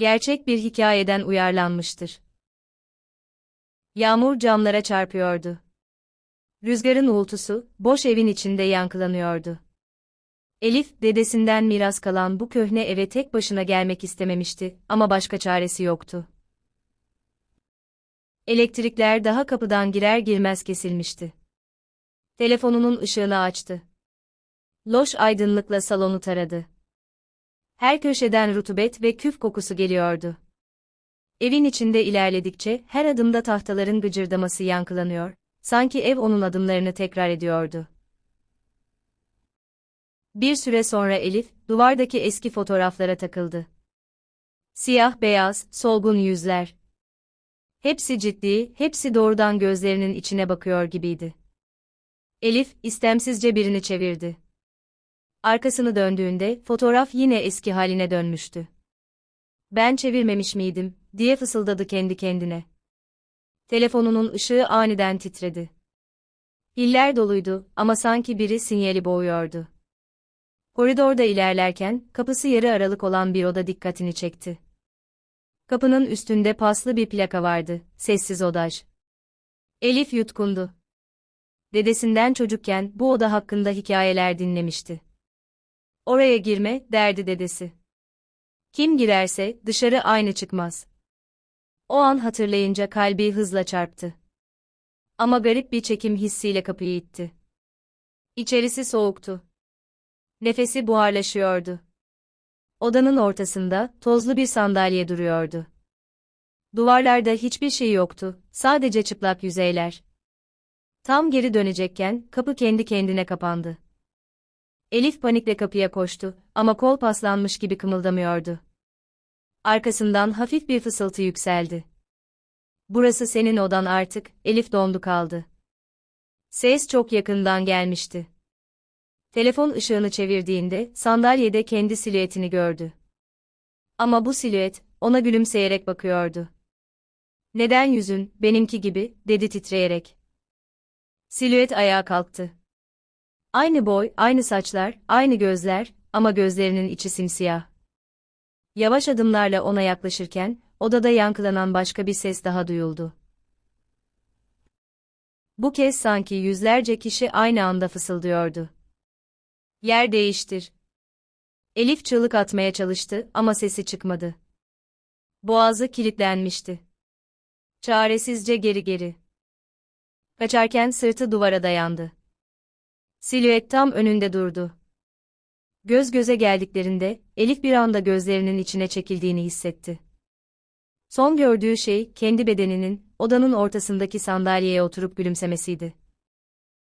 Gerçek bir hikayeden uyarlanmıştır. Yağmur camlara çarpıyordu. Rüzgarın uğultusu, boş evin içinde yankılanıyordu. Elif, dedesinden miras kalan bu köhne eve tek başına gelmek istememişti ama başka çaresi yoktu. Elektrikler daha kapıdan girer girmez kesilmişti. Telefonunun ışığını açtı. Loş aydınlıkla salonu taradı. Her köşeden rutubet ve küf kokusu geliyordu. Evin içinde ilerledikçe her adımda tahtaların gıcırdaması yankılanıyor, sanki ev onun adımlarını tekrar ediyordu. Bir süre sonra Elif, duvardaki eski fotoğraflara takıldı. Siyah beyaz, solgun yüzler. Hepsi ciddi, hepsi doğrudan gözlerinin içine bakıyor gibiydi. Elif, istemsizce birini çevirdi. Arkasını döndüğünde, fotoğraf yine eski haline dönmüştü. Ben çevirmemiş miydim, diye fısıldadı kendi kendine. Telefonunun ışığı aniden titredi. Piller doluydu ama sanki biri sinyali boğuyordu. Koridorda ilerlerken, kapısı yarı aralık olan bir oda dikkatini çekti. Kapının üstünde paslı bir plaka vardı, sessiz odaj. Elif yutkundu. Dedesinden çocukken bu oda hakkında hikayeler dinlemişti. Oraya girme, derdi dedesi. Kim girerse, dışarı aynı çıkmaz. O an hatırlayınca kalbi hızla çarptı. Ama garip bir çekim hissiyle kapıyı itti. İçerisi soğuktu. Nefesi buharlaşıyordu. Odanın ortasında, tozlu bir sandalye duruyordu. Duvarlarda hiçbir şey yoktu, sadece çıplak yüzeyler. Tam geri dönecekken, kapı kendi kendine kapandı. Elif panikle kapıya koştu ama kol paslanmış gibi kımıldamıyordu. Arkasından hafif bir fısıltı yükseldi. Burası senin odan artık, Elif dondu kaldı. Ses çok yakından gelmişti. Telefon ışığını çevirdiğinde sandalyede kendi silüetini gördü. Ama bu silüet ona gülümseyerek bakıyordu. Neden yüzün benimki gibi dedi titreyerek. Silüet ayağa kalktı. Aynı boy, aynı saçlar, aynı gözler ama gözlerinin içi simsiyah. Yavaş adımlarla ona yaklaşırken odada yankılanan başka bir ses daha duyuldu. Bu kez sanki yüzlerce kişi aynı anda fısıldıyordu. Yer değiştir. Elif çığlık atmaya çalıştı ama sesi çıkmadı. Boğazı kilitlenmişti. Çaresizce geri geri. Kaçarken sırtı duvara dayandı. Silüet tam önünde durdu. Göz göze geldiklerinde, Elif bir anda gözlerinin içine çekildiğini hissetti. Son gördüğü şey, kendi bedeninin, odanın ortasındaki sandalyeye oturup gülümsemesiydi.